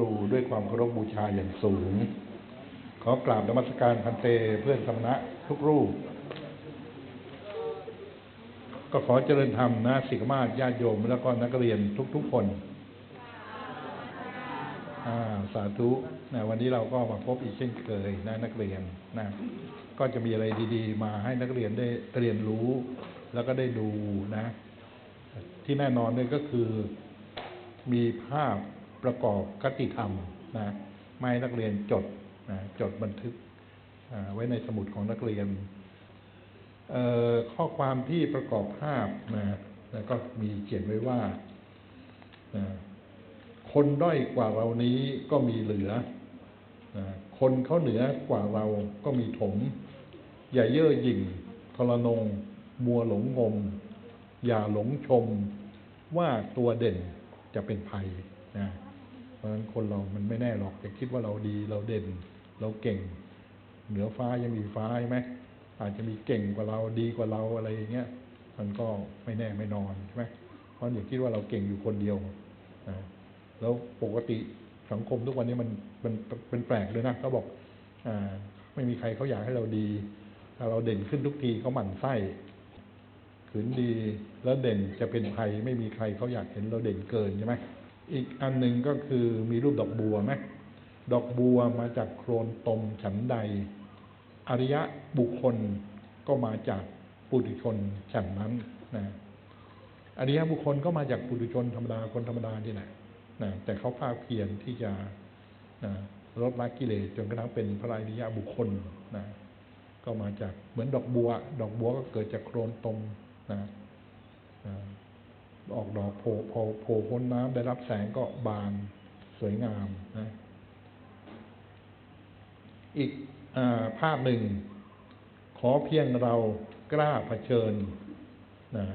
รูด้วยความเคารพบูชาอย่างสูง ขอกราบนมัสการพันเตเพื่อนสมณะทุกรูป ก็ขอเจริญธรรมนะสิกมาญาติโยม แล้วก็นักเรียนทุกๆคนสาธุนะวันนี้เราก็มาพบอีกเช่นเคยนะนักเรียนนะก็จะมีอะไรดีๆ มาให้นักเรียนได้เรียนรู้ แล้วก็ได้ดูนะ ที่แน่นอนเลยก็คือมีภาพ ประกอบคติธรรมนะไม้นักเรียนจดนะจดบันทึกไว้ในสมุดของนักเรียนเออข้อความที่ประกอบภาพนะแล้วก็มีเขียนไว้ว่านะคนด้อยกว่าเรานี้ก็มีเหลือนะคนเขาเหนือกว่าเราก็มีถม อย่าเย่อหยิ่งทรนง มัวหลงงม อย่าหลงชมว่าตัวเด่นจะเป็นภัยนะ เพราะฉะนั้นคนเรามันไม่แน่หรอกจะคิดว่าเราดีเราเด่น เราเก่ง เหนือฟ้ายังมีฟ้าใช่ไหมอาจจะมีเก่งกว่าเราดีกว่าเราอะไรอย่างเงี้ยมันก็ไม่แน่ไม่นอนใช่ไหมเพราะอย่าคิดว่าเราเก่งอยู่คนเดียวนะแล้วปกติสังคมทุกวันนี้มันมันเป็นแปลกเลยนะเขาบอกอ่าไม่มีใครเขาอยากให้เราดี ถ้าเราเด่นขึ้นทุกทีเขาหมั่นไส้ขืนดีแล้วเด่นจะเป็นภัยไม่มีใครเขาอยากเห็นเราเด่นเกินใช่ไหม อีกอันหนึ่งก็คือมีรูปดอกบัวไหมดอกบัวมาจากโคลนตมฉันใด อริยะบุคคลก็มาจากปุถุชนฉันนั้นนะอริยะบุคคลก็มาจากปุถุชนธรรมดาคนธรรมดาที่ไหนนะแต่เขาภาคเพียรที่จะนะลดละกิเลสจนกระทั่งเป็นพระอริยะบุคคลนะก็มาจากเหมือนดอกบัว ดอกบัวก็เกิดจากโคลนตมนะอ่า ออกดอกโผล่โผล่โผล่พ้นน้ำได้รับแสงก็บานสวยงามนะอีกอภาพหนึ่ง ขอเพียงเรากล้าเผชิญนะ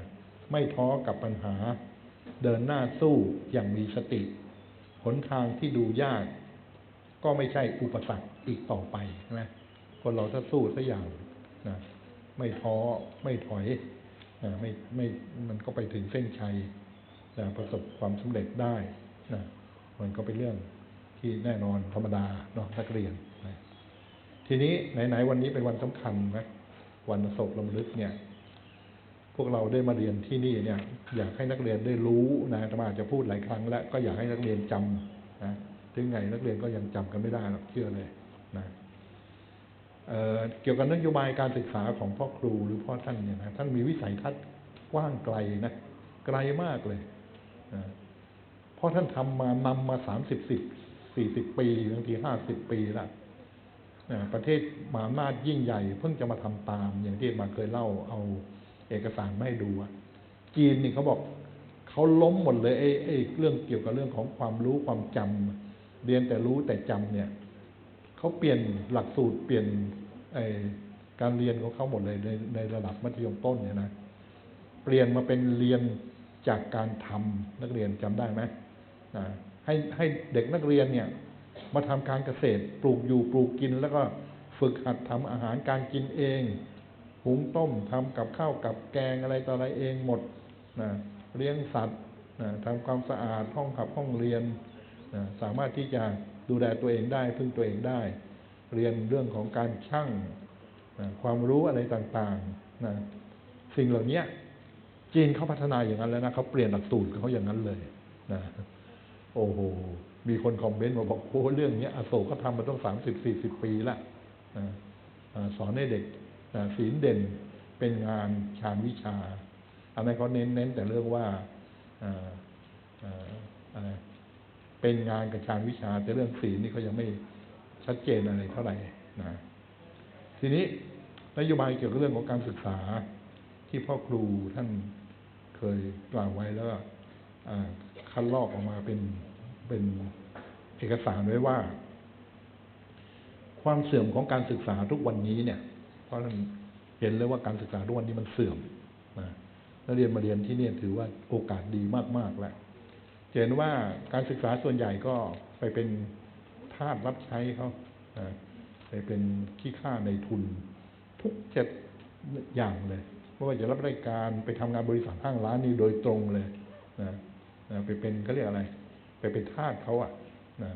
ไม่ท้อกับปัญหา เดินหน้าสู้อย่างมีสติ หนทางที่ดูยาก ก็ไม่ใช่อุปสรรคอีกต่อไปใช่ไหมคนเราถ้าสู้สักอย่างนะไม่ท้อไม่ถอย ไม่ไม่มันก็ไปถึงเส้นชัยนะประสบความสำเร็จได้นะมันก็เป็นเรื่องที่แน่นอนธรรมดาเนาะนักเรียนนะทีนี้ไหนๆวันนี้เป็นวันสำคัญนะวันศพลำลึกเนี่ย พวกเราได้มาเรียนที่นี่เนี่ย อยากให้นักเรียนได้รู้นะอาตมาอาจจะพูดหลายครั้ง แล้วก็อยากให้นักเรียนจำนะถึงไงนักเรียนก็ยังจำกันไม่ได้หรอกเชื่อเลย เเกี่ยวกับนโยบายการศึกษาของพ่อครูหรือพ่อท่านเนี่ยนะท่านมีวิสัยทัศน์กว้างไกลนะไกลมากเลยเพราะท่านทำมานำมาสามสิบสิบสี่สิบปีบางทีห้าสิบปีละประเทศมหาอำนาจยิ่งใหญ่ เพิ่งจะมาทำตาม อย่างที่มาเคยเล่าเอาเอกสารมาให้ดูอะจีนนี่เขาบอกเขาล้มหมดเลยไอ้ไอ้เรื่องเกี่ยวกับเรื่องของความรู้ความจำเรียนแต่รู้แต่จำเนี่ย เขาเปลี่ยนหลักสูตรเปลี่ยนการเรียนของเขาหมดเลยในในระดับมัธยมต้นเนี่ยนะเปลี่ยนมาเป็นเรียนจากการทำนักเรียนจำได้ไหมนะให้ให้เด็กนักเรียนเนี่ยมาทำการเกษตรปลูกอยู่ปลูกกิน แล้วก็ฝึกหัดทำอาหารการกินเองหุงต้มทำกับข้าวกับแกงอะไรต่ออะไรเองหมดนะเลี้ยงสัตว์นะทำความสะอาดห้องขับห้องเรียนนะสามารถที่จะ ดูแลตัวเองได้พึ่งตัวเองได้ เรียนเรื่องของการช่างนะความรู้อะไรต่างๆนะสิ่งเหล่านี้จีนเขาพัฒนาอย่างนั้นแล้วนะเขาเปลี่ยนหลักสูตรเขาอย่างนั้นเลยนะโอ้โหมีคนคอมเมนต์มาบอกโอ้เรื่องนี้อโศกเขาทำมาต้องสามสิบสี่สิบปีละนะสอนให้เด็กศีลเด่นเป็นงานชาญวิชาอันนั้นเขาเน้นเน้นแต่เรื่องว่าอ่าอ่าอะไร เป็นงานกับชาญวิชาแต่เรื่องศีลนี่เขายังไม่ชัดเจนอะไรเท่าไหร่นะทีนี้นโยบายเกี่ยวกับเรื่องของการศึกษาที่พ่อครูท่านเคยกล่าวไว้แล้วอ่าคัดลอกออกมาเป็นเป็นเอกสารไว้ว่า ความเสื่อมของการศึกษาทุกวันนี้เนี่ย เพราะท่านเห็นเลยว่าการศึกษาทุกวันนี้มันเสื่อมนะนักเรียนมาเรียนที่นี่ถือว่าโอกาสดีมากๆแล้วจะ เห็นว่าการศึกษาส่วนใหญ่ก็ไปเป็นทาสรับใช้เขาไปเป็นขี้ข้าในทุน ทุกเจ็ดอย่างเลยไม่ว่าจะรับราชการไปทำงานบริษัทห้างร้านนี่โดยตรงเลยนะนะไปเป็นเขาเรียกอะไร ไปเป็นทาสเขาอะนะ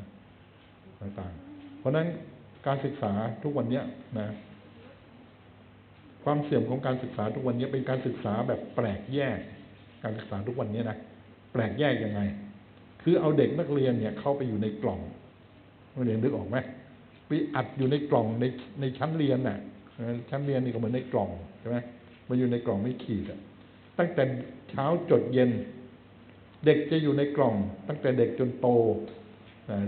ต่างๆเพราะฉะนั้นการศึกษาทุกวันเนี้ยนะความเสื่อมของการศึกษาทุกวันนี้เป็นการศึกษาแบบแปลกแยก การศึกษาทุกวันนี้นะแปลกแยกยังไง คือเอาเด็กนักเรียนเนี่ยเข้าไปอยู่ในกล่องนักเรียนนึกออกไหมไปอัดอยู่ในกล่องในในชั้นเรียนน่ะชั้นเรียนนี่ก็เหมือนในกล่องใช่ไหมมาอยู่ในกล่องไม่ขีดอะตั้งแต่เช้าจดเย็น เด็กจะอยู่ในกล่อง ตั้งแต่เด็กจนโต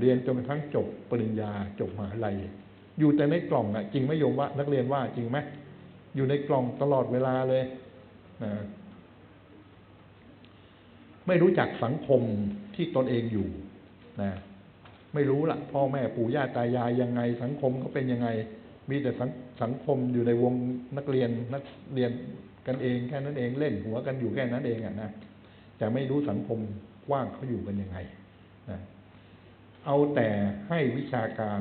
เรียนจนกระทั่งจบปริญญาจบมหาลัยอยู่แต่ในกล่องอะจริงไหมโยมว่า นักเรียนว่าจริงไหมอยู่ในกล่องตลอดเวลาเลยไม่รู้จักสังคม ที่ตนเองอยู่นะไม่รู้ละพ่อแม่ปู่ย่าตายายยังไง สังคมเขาเป็นยังไง มีแต่สังสังคมอยู่ในวงนักเรียนนักเรียนกันเองแค่นั้นเองเล่นหัวกันอยู่แค่นั้นเองอะนะแต่ไม่รู้สังคมกว้างเขาอยู่กันยังไงนะเอาแต่ให้วิชาการ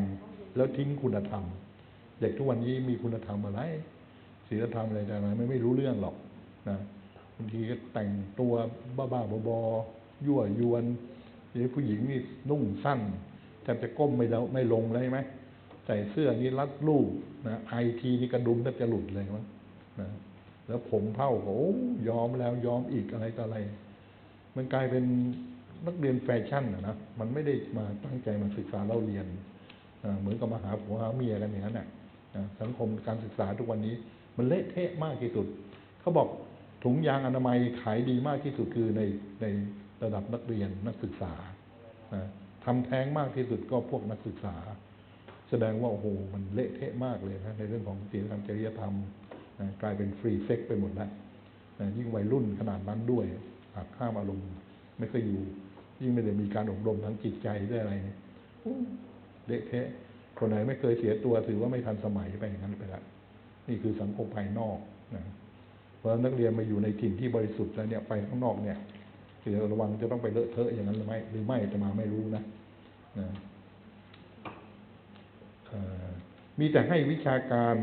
แล้วทิ้งคุณธรรม เด็กทุกวันนี้มีคุณธรรมอะไรศีลธรรมอะไรต่างๆไม่ไม่รู้เรื่องหรอกนะบางทีก็แต่งตัวบ้าๆบอๆ ยั่วยวนนี่ผู้หญิงนี่นุ่งสั้นแทบจะก้มไม่แล้วไม่ลงเลยไหมใส่เสื้อนี่รัดรูปนะไอทีนี่กระดุมแทบจะหลุดเลยมั้งนะแล้วผมเผ้าก็โอ้ยอมแล้วยอมอีกอะไรต่ออะไร มันกลายเป็นนักเรียนแฟชั่นนะนะมันไม่ได้มาตั้งใจมาศึกษาเล่าเรียนเหมือนกับมาหาผัวหาเมียกันอย่างนั้นแหละสังคมการศึกษาทุกวันนี้ มันเละเทะมากที่สุด เขาบอกถุงยางอนามัยขายดีมากที่สุดคือในใน ระดับนักเรียนนักศึกษาทำแท้งมากที่สุดก็พวกนักศึกษา แสดงว่าโอ้โหมันเละเทะมากเลยนะในเรื่องของศีลธรรมจริยธรรมกลายเป็นฟรีเซ็กไปหมดแล้วยิ่งวัยรุ่นขนาดนั้นด้วยหักข้ามอารมณ์ไม่เคยอยู่ ยิ่งไม่ได้มีการอบรมทั้งจิตใจด้วยอะไรเนี่ยเละเทะคนไหนไม่เคยเสียตัวถือว่าไม่ทันสมัยไปอย่างนั้นไปละนี่คือสังคมภายนอกนะเพราะนักเรียนมาอยู่ในถิ่นที่บริสุทธิ์แล้วเนี่ยไปข้างนอกเนี่ย คือระวังจะต้องไปเลอะเทอะอย่างนั้นหรือไม่หรือไม่จะมาไม่รู้นะนะมีแต่ให้วิชาการ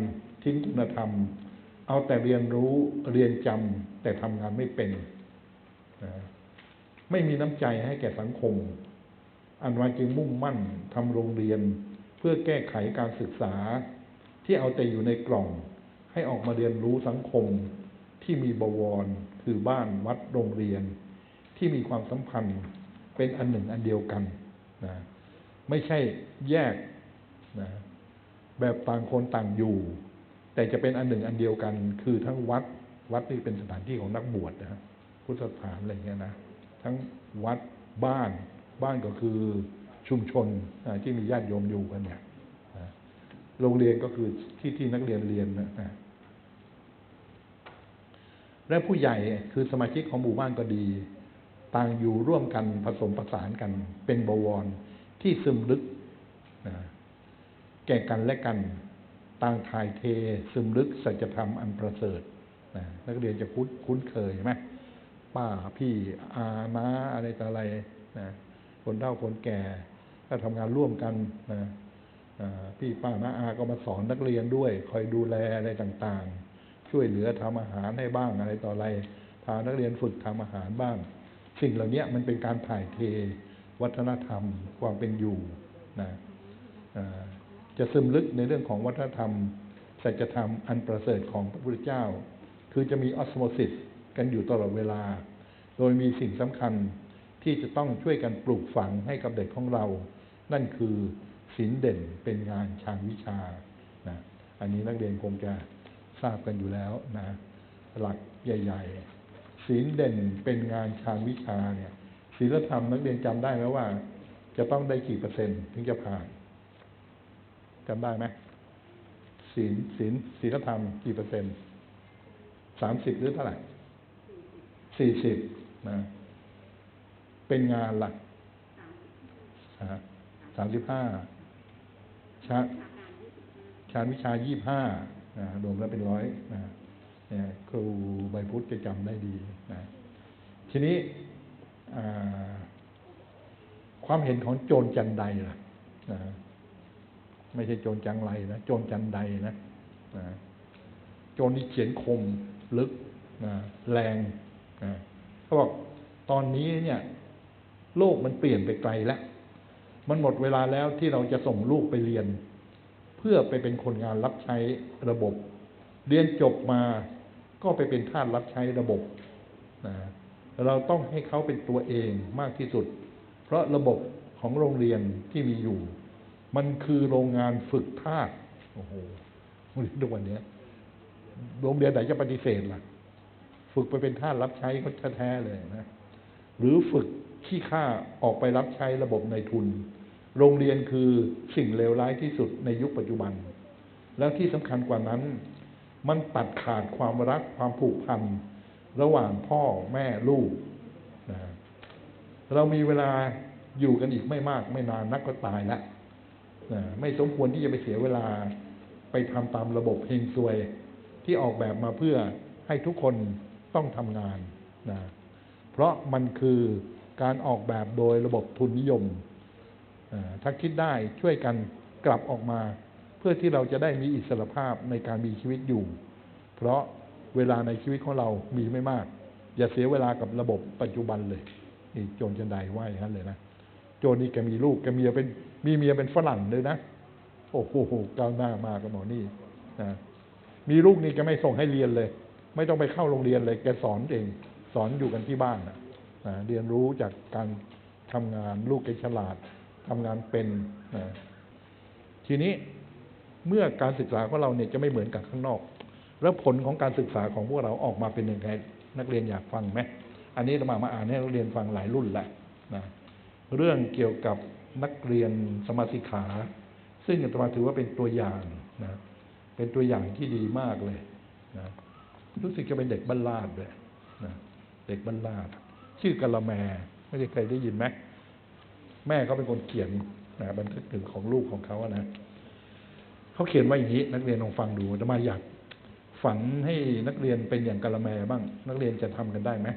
ทิ้งคุณธรรม เอาแต่เรียนรู้เรียนจำแต่ทำงานไม่เป็นนะไม่มีน้ำใจให้แก่สังคม อันวาจึงมุ่งมั่นทำโรงเรียน เพื่อแก้ไขการศึกษา ที่เอาแต่อยู่ในกล่อง ให้ออกมาเรียนรู้สังคมที่มีบวร คือบ้านวัดโรงเรียน ที่มีความสัมพันธ์เป็นอันหนึ่งอันเดียวกันนะไม่ใช่แยกนะแบบต่างคนต่างอยู่ แต่จะเป็นอันหนึ่งอันเดียวกัน คือทั้งวัดวัดนี่เป็นสถานที่ของนักบวชนะพุทธสถานอะไรเงี้ยนะทั้งวัดบ้านบ้านก็คือชุมชนที่มีญาติโยมอยู่กันเนี่ยโรงเรียนก็คือที่ที่นักเรียนเรียนนะและผู้ใหญ่คือสมาชิกของหมู่บ้านก็ดี ต่างอยู่ร่วมกันผสมผสานกัน เป็นบวรที่ซึมลึกนะแก่กันและกันต่างถ่ายเทซึมลึกสัจธรรมอันประเสริฐนะนักเรียนจะคุ้นคุ้นเคยไหมป้าพี่อาน้าอะไรต่ออะไรนะคนเฒ่าคนแก่ก็ทำงานร่วมกันนะพี่ป้าน้าอาก็มาสอนนักเรียนด้วย คอยดูแลอะไรต่างๆ ช่วยเหลือทำอาหารให้บ้างอะไรต่ออะไร พานักเรียนฝึกทำอาหารบ้าง สิ่งเหล่านี้มันเป็นการถ่ายเทวัฒนธรรม ความเป็นอยู่นะจะซึมลึกในเรื่องของวัฒนธรรมสัจธรรมอันประเสริฐของพระพุทธเจ้า คือจะมีออสโมซิสกันอยู่ตลอดเวลา โดยมีสิ่งสำคัญที่จะต้องช่วยกันปลูกฝังให้กับเด็กของเรา นั่นคือศีลเด่นเป็นงานชางวิชานะอันนี้นักเรียนคงจะทราบกันอยู่แล้วนะหลักใหญ่ ๆ ศีลเด่นเป็นงานชางวิชาเนี่ยศีลธรรมนักเรียนจำได้ไหมว่า จะต้องได้กี่เปอร์เซ็นต์ถึงจะผ่านจำได้ไหมศีลศีลศีลธรรมกี่เปอร์เซ็นต์สามสิบหรือเท่าไหร่สี่สิบนะเป็นงานหลักสามสิบห้าชาชาวิชายี่ห้ารวมแล้วเป็นร้อยนะเนี่ย ครูใบพุทธจะจำได้ดีนะทีนี้ความเห็นของโจรจันไดล่ะนะไม่ใช่โจรจังไรนะโจรจันไดนะนะโจรที่เขียนคมลึกนะแรงนะเขาบอกตอนนี้เนี่ย โลกมันเปลี่ยนไปไกลแล้ว มันหมดเวลาแล้วที่เราจะส่งลูกไปเรียน เพื่อไปเป็นคนงานรับใช้ระบบ เรียนจบมา ก็ไปเป็นทาสรับใช้ระบบนะเราต้องให้เขาเป็นตัวเองมากที่สุด เพราะระบบของโรงเรียนที่มีอยู่ มันคือโรงงานฝึกทาสโอ้โหทุกวันนี้โรงเรียนไหนจะปฏิเสธล่ะ ฝึกไปเป็นทาสรับใช้เขาแท้ๆเลยนะ หรือฝึกขี้ข้าออกไปรับใช้ระบบในทุน โรงเรียนคือสิ่งเลวร้ายที่สุดในยุคปัจจุบัน แล้วที่สำคัญกว่านั้น มันตัดขาดความรักความผูกพันระหว่างพ่อแม่ลูกนะเรามีเวลาอยู่กันอีกไม่มาก ไม่นานนักก็ตายแล้วนะไม่สมควรที่จะไปเสียเวลาไปทำตามระบบเฮงซวยที่ออกแบบมาเพื่อให้ทุกคนต้องทำงานนะเพราะมันคือการออกแบบโดยระบบทุนนิยม ถ้าคิดได้ช่วยกันกลับออกมา เพื่อที่เราจะได้มีอิสรภาพในการมีชีวิตอยู่ เพราะเวลาในชีวิตของเรามีไม่มาก อย่าเสียเวลากับระบบปัจจุบันเลยนี่โจรจันไดว่าอย่างนั้นเลยนะโจรนี่แกมีลูกแกเมียเป็นมีเมียเป็นฝรั่งเลยนะโอ้โหก้าวหน้ามากกับหมอนี่นะมีลูกนี่แกไม่ส่งให้เรียนเลย ไม่ต้องไปเข้าโรงเรียนเลยแกสอนเองสอนอยู่กันที่บ้านนะเรียนรู้จากการทำงานลูกแกฉลาดทำงานเป็นนะทีนี้ เมื่อการศึกษาของเราเนี่ยจะไม่เหมือนกับข้างนอก แล้วผลของการศึกษาของพวกเราออกมาเป็นยังไงนักเรียนอยากฟังไหมอันนี้เรามามาอ่านให้นักเรียนฟังหลายรุ่นแหละนะเรื่องเกี่ยวกับนักเรียนสมาสิกขา ซึ่งอาตมาถือว่าเป็นตัวอย่างนะเป็นตัวอย่างที่ดีมากเลยนะรู้สึกจะเป็นเด็กบ้านลาดด้วยนะเด็กบ้านลาด ชื่อกะละแมไม่ได้เคยได้ยินไหมแม่เขาเป็นคนเขียนนะบันทึกถึงของลูกของเขาอะนะ เขาเขียนว่าอย่างนี้ นักเรียนลองฟังดูจะมาอยากฝันให้นักเรียนเป็นอย่างกะละแมบ้าง นักเรียนจะทำกันได้ไหม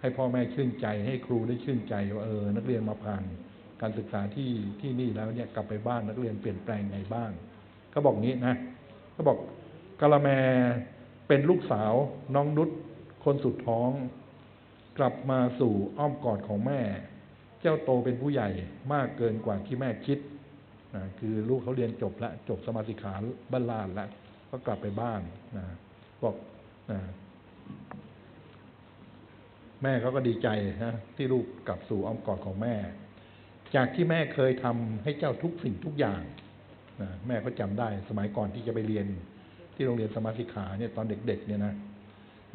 ให้พ่อแม่ชื่นใจ ให้ครูได้ชื่นใจว่าเออนักเรียนมาผ่าน การศึกษาที่ที่นี่แล้วเนี่ยกลับไปบ้านนักเรียนเปลี่ยนแปลงไงบ้างเขาบอกงี้นะเขาบอกกะละแมเป็นลูกสาวน้องนุชคนสุดท้อง กลับมาสู่อ้อมกอดของแม่ เจ้าโตเป็นผู้ใหญ่มากเกินกว่าที่แม่คิด นะคือลูกเขาเรียนจบแล้วจบสมาสิกขาบ้านลานแล้วก็กลับไปบ้านนะบอกนะแม่เขาก็ดีใจนะที่ลูกกลับสู่อ้อมกอดของแม่ จากที่แม่เคยทำให้เจ้าทุกสิ่งทุกอย่างนะแม่ก็จำได้สมัยก่อนที่จะไปเรียน ที่โรงเรียนสมาสิกขาเนี่ยตอนเด็ก ๆ เนี่ยนะ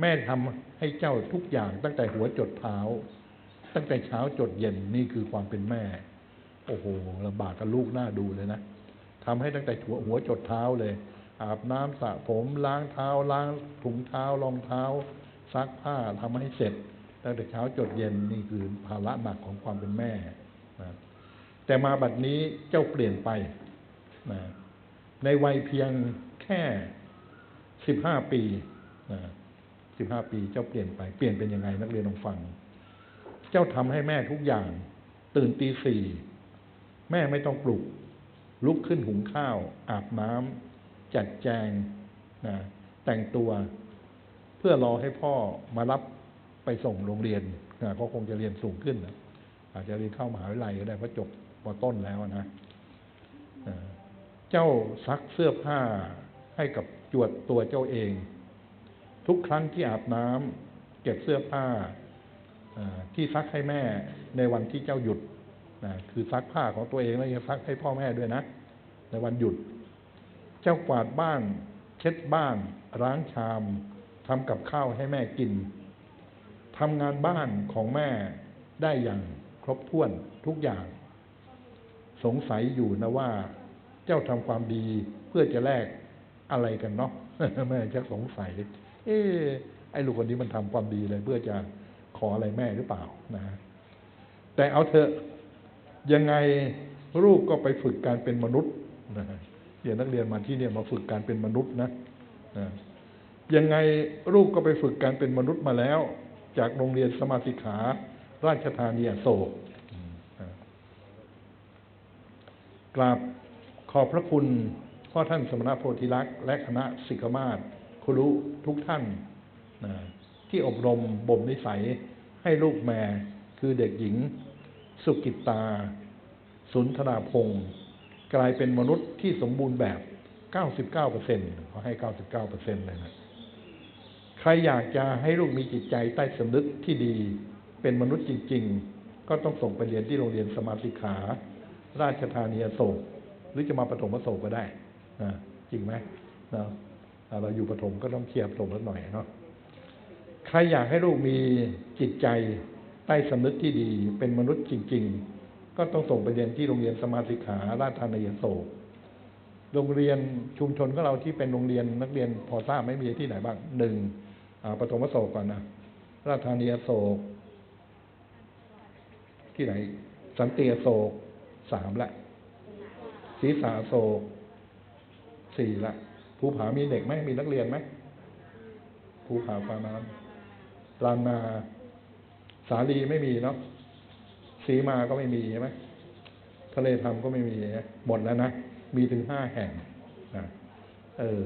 แม่ทำให้เจ้าทุกอย่างตั้งแต่หัวจดเท้า ตั้งแต่เช้าจดเย็นนี่คือความเป็นแม่ โอ้โหลำบากกับลูกหน้าดูเลยนะทำให้ตั้งแต่หัวหัวจดเท้าเลย อาบน้ำสระผมล้างเท้าล้างถุงเท้ารองเท้าซักผ้าทำให้เสร็จตั้งแต่เช้าจดเย็นนี่คือภาระหนักของความเป็นแม่นะแต่มาบัดนี้เจ้าเปลี่ยนไปนะในวัยเพียงแค่สิบห้าปีนะสิบห้าปีเจ้าเปลี่ยนไป เปลี่ยนเป็นยังไงนักเรียนลองฟัง เจ้าทำให้แม่ทุกอย่าง ตื่นตีสี่ แม่ไม่ต้องปลุก ลุกขึ้นหุงข้าว อาบน้ำจัดแจงนะแต่งตัว เพื่อรอให้พ่อมารับไปส่งโรงเรียนนะก็คงจะเรียนสูงขึ้นนะอาจจะเรียนเข้ามหาวิทยาลัยก็ได้เพราะจบปต้นแล้วนะเจ้าซักเสื้อผ้าให้กับจวดตัวเจ้าเอง ทุกครั้งที่อาบน้ำเก็บเสื้อผ้าที่ซักให้แม่ในวันที่เจ้าหยุด นะคือซักผ้าของตัวเองแล้วยังซักให้พ่อแม่ด้วยนะ ในวันหยุด เจ้ากวาดบ้าน เช็ดบ้าน ล้างชามทำกับข้าวให้แม่กินทำงานบ้านของแม่ได้อย่างครบถ้วนทุกอย่าง สงสัยอยู่นะว่า เจ้าทำความดีเพื่อจะแลกอะไรกันเนาะแม่จะสงสัย เอ๊ไอ้ลูกคนนี้มันทำความดีเลยเพื่อจะขออะไรแม่หรือเปล่านะ แต่เอาเถอะ ยังไงลูกก็ไปฝึกการเป็นมนุษย์นะเดี๋ยวนักเรียนมาที่เนี่ยมาฝึกการเป็นมนุษย์นะยังไงลูกก็ไปฝึกการเป็นมนุษย์มาแล้ว จากโรงเรียนสมาสิขาราชธานีโศกกราบขอบพระคุณพ่อท่านสมณโพธิลักษ์และคณะสิกมาศครุทุกท่านนะที่อบรมบ่มนิสัยให้ลูกแม่คือเด็กหญิง สุกิตตา สุนทราพงศ์กลายเป็นมนุษย์ที่สมบูรณ์แบบ 99%เขาให้ 99%เลยนะใครอยากจะให้ลูกมีจิตใจใต้สำนึกที่ดี เป็นมนุษย์จริง ๆ ก็ต้องส่งไปเรียนที่โรงเรียนสมาธิขา ราชธานีโศก หรือจะมาปฐมโศกก็ได้นะจริงไหมนะเราอยู่ปฐมก็ต้องเคลียร์ปฐมแล้วหน่อยเนาะใครอยากให้ลูกมีจิตใจ ใต้สำนึกที่ดีเป็นมนุษย์จริง ๆ ก็ต้องส่งไปเรียนที่โรงเรียนสมาธิขาราชธานีอโศกโรงเรียนชุมชนของเราที่เป็นโรงเรียนนักเรียนพอทราบไม่มีที่ไหนบ้างหนึ่งอ่าปฐมโศกก่อนนะราชธานีอโศก ที่ไหน สันติโศกสามละศรีสาโศกสี่ละภูผามีเด็กไหมมีนักเรียนไหมภูผาฟ้าน้ำลานนา สาลีไม่มีเนาะสีมาก็ไม่มีใช่ไหมทะเลธรรมก็ไม่มีหมดแล้วนะ มีถึงห้าแห่งนะเออ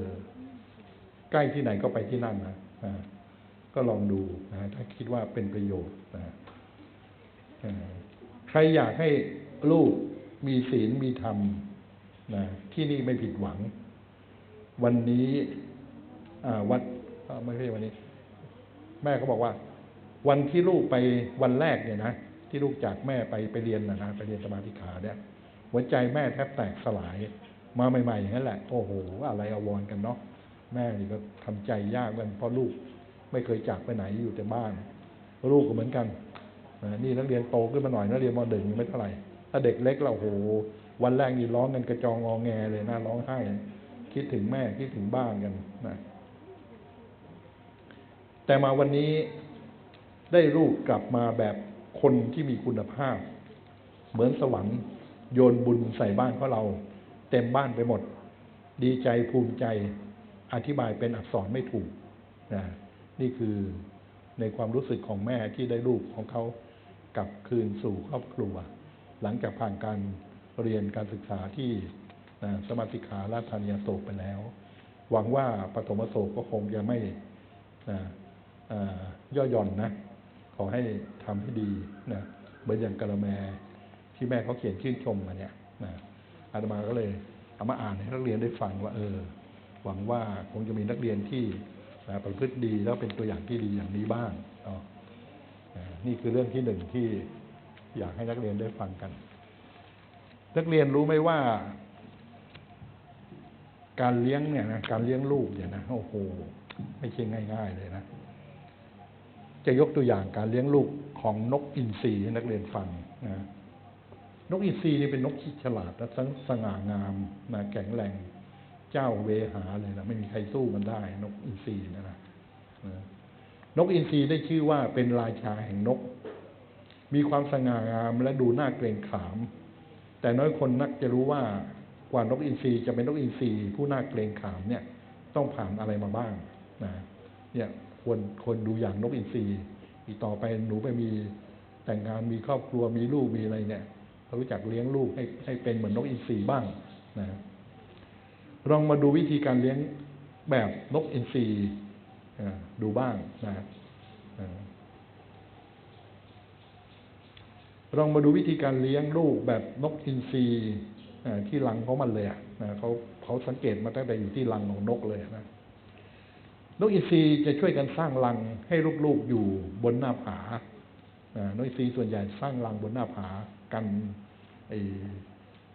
ใกล้ที่ไหนก็ไปที่นั่นนะอ่าก็ลองดูนะถ้าคิดว่าเป็นประโยชน์นะใครอยากให้ลูกมีศีลมีธรรมนะที่นี่ไม่ผิดหวัง วันนี้วัดไม่ใช่วันนี้ แม่เขาบอกว่า วันที่ลูกไปวันแรกเนี่ยนะที่ลูกจากแม่ไปไปเรียนนะนะไปเรียนสมาธิขาเนี่ยหัวใจแม่แทบแตกสลาย มาใหม่ๆอย่างนั้นแหละโอ้โหอะไรอวรกันเนาะแม่นี่ก็ทำใจยากเหมือนเพราะลูกไม่เคยจากไปไหนอยู่แต่บ้าน ลูกก็เหมือนกันนี่นักเรียนโตขึ้นมาหน่อยนักเรียนมหนึ่งยังไม่เท่าไหร่ถ้าเด็กเล็กเราโอ้โหวันแรกนี่ร้องกันกระจองงอแงเลยนะร้องไห้คิดถึงแม่คิดถึงบ้านกันนะแต่มาวันนี้ ได้ลูกกลับมาแบบคนที่มีคุณภาพ เหมือนสวรรค์ โยนบุญใส่บ้านของเรา เต็มบ้านไปหมด ดีใจภูมิใจอธิบายเป็นอักษรไม่ถูกนะนี่คือในความรู้สึกของแม่ที่ได้ลูกของเขากลับคืนสู่ครอบครัว หลังจากผ่านการเรียนการศึกษาที่นะสมาธิขาราชธานีอโศกไปแล้ว หวังว่าปฐมโศกก็คงจะไม่นะย่อหย่อนนะ ขอให้ทำให้ดีนะเหมือนอย่างกะละแมที่แม่เขาเขียนชื่นชมมาเนี่ยนะอาตมาก็เลยเอามาอ่านให้นักเรียนได้ฟังว่า เออ หวังว่าคงจะมีนักเรียนที่นะประพฤติดีแล้วเป็นตัวอย่างที่ดีอย่างนี้บ้างอ่านี่คือเรื่องที่หนึ่งที่อยากให้นักเรียนได้ฟังกัน นักเรียนรู้ไหมว่า การเลี้ยงเนี่ยนะการเลี้ยงลูกเนี่ยนะโอ้โหไม่ใช่ง่าย ๆ เลยนะ จะยกตัวอย่างการเลี้ยงลูกของนกอินทรีให้นักเรียนฟังนะนกอินทรีนี่เป็นนกที่ฉลาดและสง่างามนะแข็งแรงเจ้าเวหาเลยนะไม่มีใครสู้มันได้ นกอินทรีนะนะนะนกอินทรีได้ชื่อว่าเป็นราชาแห่งนก มีความสง่างามและดูน่าเกรงขาม แต่น้อยคนนักจะรู้ว่ากว่านกอินทรีจะเป็นนกอินทรีผู้น่าเกรงขามเนี่ย ต้องผ่านอะไรมาบ้างนะเนี่ย ควรควรดูอย่างนกอินทรีอีกต่อไปหนูไปมีแต่งงานมีครอบครัวมีลูกมีอะไรเนี่ยรู้จักเลี้ยงลูกให้ให้เป็นเหมือนนกอินทรีบ้างนะลองมาดูวิธีการเลี้ยงแบบนกอินทรีดูบ้างนะลองมาดูวิธีการเลี้ยงลูกแบบนกอินทรีที่รังของมันเลยนะเขาเขาสังเกตมาตั้งแต่อยู่ที่รังของนกเลยนะ นกอินทรีจะช่วยกันสร้างรังให้ลูกๆอยู่บนหน้าผาอ่านกอินทรีส่วนใหญ่สร้างรังบนหน้าผากันไอ้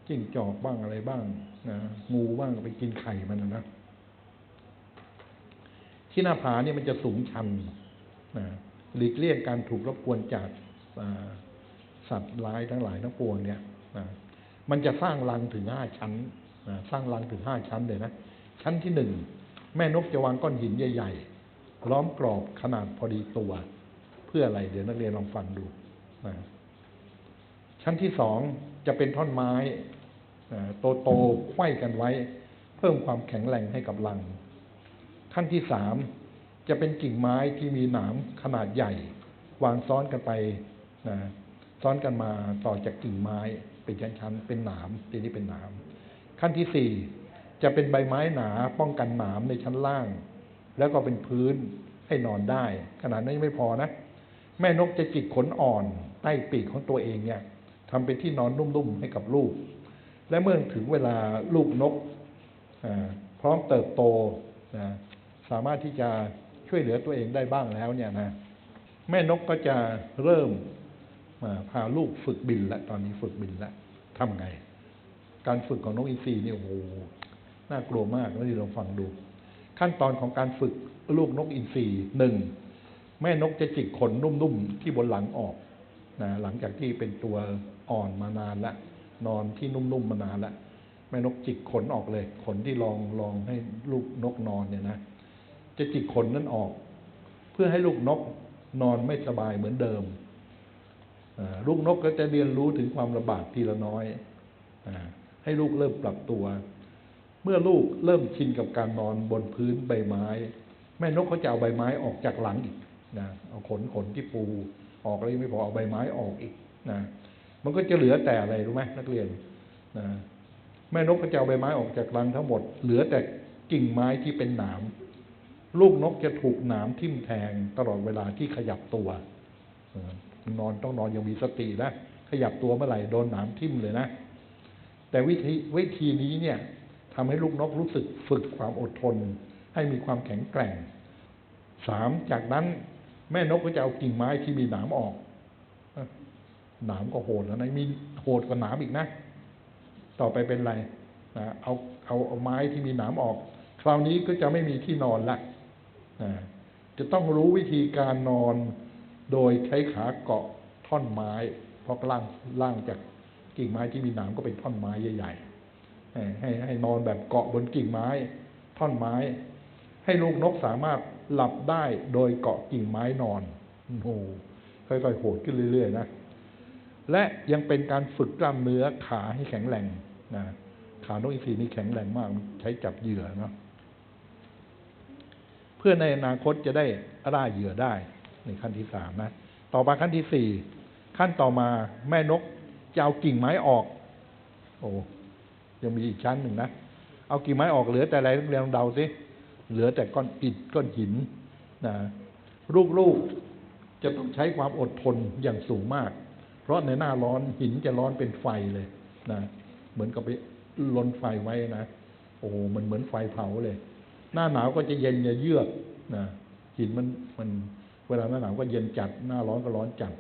จิ้งจอกบ้างอะไรบ้างนะงูบ้างไปกินไข่มันนะที่หน้าผาเนี่ยมันจะสูงชันนะหลีกเลี่ยงการถูกรบกวนจากอ่าสัตว์ร้ายทั้งหลายทั้งปวงเนี่ยนะมันจะสร้างรังถึงห้าชั้นนะสร้างรังถึงห้าชั้นเลยนะชั้นที่หนึ่ง แม่นกจะวางก้อนหินใหญ่ ๆ ล้อมกรอบขนาดพอดีตัว เพื่ออะไรเดี๋ยวนักเรียนลองฟังดูนะชั้นที่สองจะเป็นท่อนไม้โตโตๆไขว้กันไว้ เพิ่มความแข็งแรงให้กับรัง ขั้นที่สามจะเป็นกิ่งไม้ที่มีหนามขนาดใหญ่ วางซ้อนกันไปนะซ้อนกันมาต่อจากกิ่งไม้เป็นชั้นๆเป็นหนามทีนี้เป็นหนามขั้นที่สี่ จะเป็นใบไม้หนาป้องกันหนามในชั้นล่าง แล้วก็เป็นพื้นให้นอนได้ ขนาดนั้นยังไม่พอนะ แม่นกจะจิกขนอ่อนใต้ปีกของตัวเองเนี่ยทำเป็นที่นอนนุ่มๆให้กับลูก และเมื่อถึงเวลาลูกนกพร้อมเติบโตนะสามารถที่จะช่วยเหลือตัวเองได้บ้างแล้วเนี่ยนะแม่นกก็จะเริ่มพาลูกฝึกบินแล้วตอนนี้ฝึกบินแล้วทำไง การฝึกของนกอินทรีนี่โอ้โห น่ากลัวมากแล้วที่เราฟังดู ขั้นตอนของการฝึกลูกนกอินทรีหนึ่งแม่นกจะจิกขนนุ่มๆที่บนหลังออกนะหลังจากที่เป็นตัวอ่อนมานานล้วนอนที่นุ่มๆมานานล้วแม่นกจิกขนออกเลย ขนที่ลองลองให้ลูกนกนอนเนี่ยนะจะจิกขนนั้นออก เพื่อให้ลูกนกนอนไม่สบายเหมือนเดิมลูกนกก็จะเรียนรู้ถึงความลำบากทีละน้อยอให้ลูกเริ่มปรับตัว เมื่อลูกเริ่มชินกับการนอนบนพื้นใบไม้ แม่นกเขาจะเอาใบไม้ออกจากหลังอีกนะเอาขนขนที่ปูออกแล้วยังไม่พอเอาใบไม้ออกอีกนะมันก็จะเหลือแต่อะไรรู้ไหมนักเรียนนะแม่นกก็จะเอาใบไม้ออกจากรังทั้งหมด เหลือแต่กิ่งไม้ที่เป็นหนาม ลูกนกจะถูกหนามทิ่มแทงตลอดเวลาที่ขยับตัวนอนต้องนอนยังมีสตินะขยับตัวเมื่อไหร่โดนหนามทิ่มเลยนะ แต่วิธีวิธีนี้เนี่ย ทำให้ลูกนกรู้สึกฝึกความอดทน ให้มีความแข็งแกร่งสามจากนั้นแม่นกก็จะเอากิ่งไม้ที่มีหนามออกหนามก็โหดแล้วนะมีโหดกว่าหนามอีกนะ ต่อไปเป็นไรนะเอาเอาเอาไม้ที่มีหนามออก คราวนี้ก็จะไม่มีที่นอนละนะจะต้องรู้วิธีการนอน โดยใช้ขาเกาะท่อนไม้ เพราะล่างล่างจากกิ่งไม้ที่มีหนามก็เป็นท่อนไม้ใหญ่ๆ ให้ให้ให้นอนแบบเกาะบนกิ่งไม้ ท่อนไม้ ให้ลูกนกสามารถหลับได้โดยเกาะกิ่งไม้นอนโอ้ค่อยๆโหดขึ้นเรื่อย ๆ นะ และยังเป็นการฝึกกล้ามเนื้อขาให้แข็งแรงนะขานกอินทรีนี่แข็งแรงมากใช้จับเหยื่อเนาะเพื่อในอนาคตจะได้ล่าเหยื่อได้ในขั้นที่สามนะ ต่อมาขั้นที่สี่ขั้นต่อมาแม่นกจะเอากิ่งไม้ออก โอ้ ยังมีอีกชั้นหนึ่งนะ เอากิ่งไม้ออกเหลือแต่อะไรเรียนลองเดาสิเหลือแต่ก้อนอิฐก้อนหินนะลูกๆจะต้องใช้ความอดทนอย่างสูงมาก เพราะในหน้าร้อนหินจะร้อนเป็นไฟเลยนะเหมือนกับไปลนไฟไว้นะโอ้มันเหมือนไฟเผาเลย หน้าหนาวก็จะเย็นจะเยือกนะหินมันมันเวลาหน้าหนาวก็เย็นจัด หน้าร้อนก็ร้อนจัด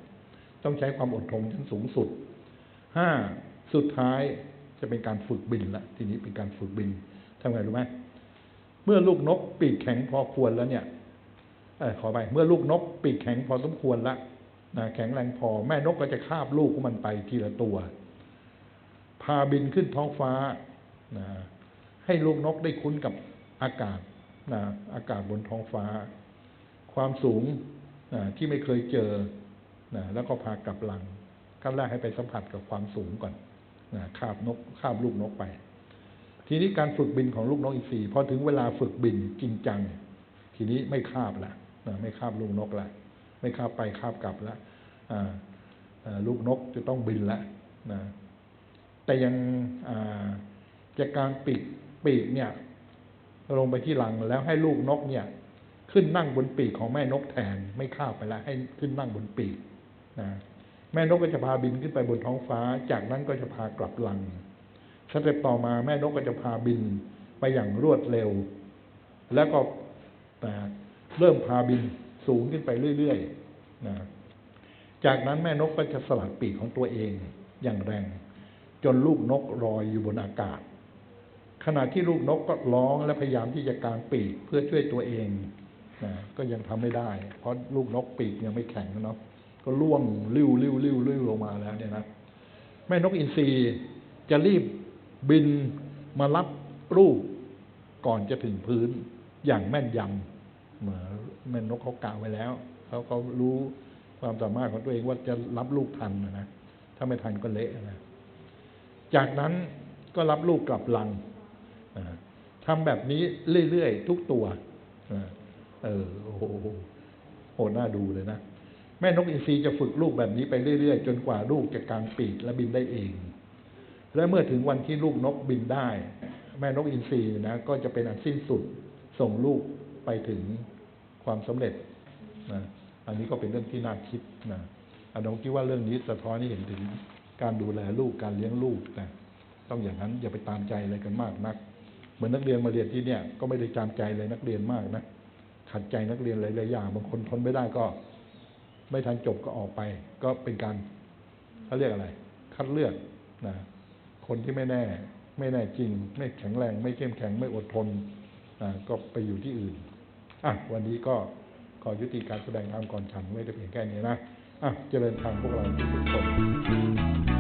ต้องใช้ความอดทนชั้นสูงสุดห้าสุดท้าย จะเป็นการฝึกบินละทีนี้เป็นการฝึกบินทำไงรู้ไหมเมื่อลูกนกปีกแข็งพอควรแล้วเนี่ยอขอไปเมื่อลูกนกปีกแข็งพอสมควรแล้วนะแข็งแรงพอแม่นกก็จะคาบลูกของมันไปทีละตัว พาบินขึ้นท้องฟ้านะให้ลูกนกได้คุ้นกับอากาศนะอากาศบนท้องฟ้า ความสูงนะที่ไม่เคยเจอนะแล้วก็พากลับหลังขั้นแรกให้ไปสัมผัสกับความสูงก่อน คาบนกคาบลูกนกไป ทีนี้การฝึกบินของลูกนกอีกสี่พอถึงเวลาฝึกบินจริงจัง ทีนี้ไม่คาบละไม่คาบลูกนกละไม่คาบไปคาบกลับละลูกนกจะต้องบินละนะแต่ยังจากการปีกปีกเนี่ย ลงไปที่หลังแล้วให้ลูกนกเนี่ย ขึ้นนั่งบนปีกของแม่นกแทน ไม่ข้าบไปแล้วให้ขึ้นนั่งบนปีกนะ แม่นกก็จะพาบินขึ้นไปบนท้องฟ้า จากนั้นก็จะพากลับลังสเต็ปต่อมาแม่นกก็จะพาบินไปอย่างรวดเร็ว แล้วก็เริ่มพาบินสูงขึ้นไปเรื่อยๆนะจากนั้นแม่นกก็จะสลัดปีกของตัวเองอย่างแรง จนลูกนกลอยอยู่บนอากาศ ขณะที่ลูกนกก็ร้องและพยายามที่จะกางปีกเพื่อช่วยตัวเองนะก็ยังทำไม่ได้ เพราะลูกนกปีกยังไม่แข็งเนาะ ก็ล่วงลิ้วลิ้วลิ้วลิ้วลงมาแล้วเนี่ยนะแม่นกอินทรีจะรีบบินมารับลูกก่อนจะถึงพื้นอย่างแม่นยำเหมือนแม่นกเขากะไว้แล้วเขาเขารู้ความสามารถของตัวเองว่าจะรับลูกทันนะถ้าไม่ทันก็เละนะจากนั้นก็รับลูกกลับลังทำแบบนี้เรื่อยๆทุกตัวเออโอ้โหโหน่าดูเลยนะ แม่นกอินทรีจะฝึกลูกแบบนี้ไปเรื่อย ๆ จนกว่าลูกจะกางปีกและบินได้เอง และเมื่อถึงวันที่ลูกนกบินได้ แม่นกอินทรีนะก็จะเป็นอันสิ้นสุดส่งลูกไปถึงความสำเร็จนะอันนี้ก็เป็นเรื่องที่น่าคิดนะอาน้องคิดว่าเรื่องนี้สะท้อนให้เห็นถึงการดูแลลูกการเลี้ยงลูกนะต้องอย่างนั้นอย่าไปตามใจอะไรกันมากนัก เหมือนนักเรียนมาเรียนที่เนี่ยก็ไม่ได้ตามใจเลยนักเรียนมากนะขัดใจนักเรียนหลายๆอย่างบางคนทนไม่ได้ก็ ไม่ทันจบก็ออกไป ก็เป็นการเขาเรียกอะไร คัดเลือกนะคนที่ไม่แน่ ไม่แน่จริง ไม่แข็งแรง ไม่เข้มแข็งไม่อดทนนะก็ไปอยู่ที่อื่นอะวันนี้ก็ขอยุติการแสดงธรรมก่อนฉันไม่ได้เพียงแค่นี้นะอะเจริญธรรมพวกเราทุกคน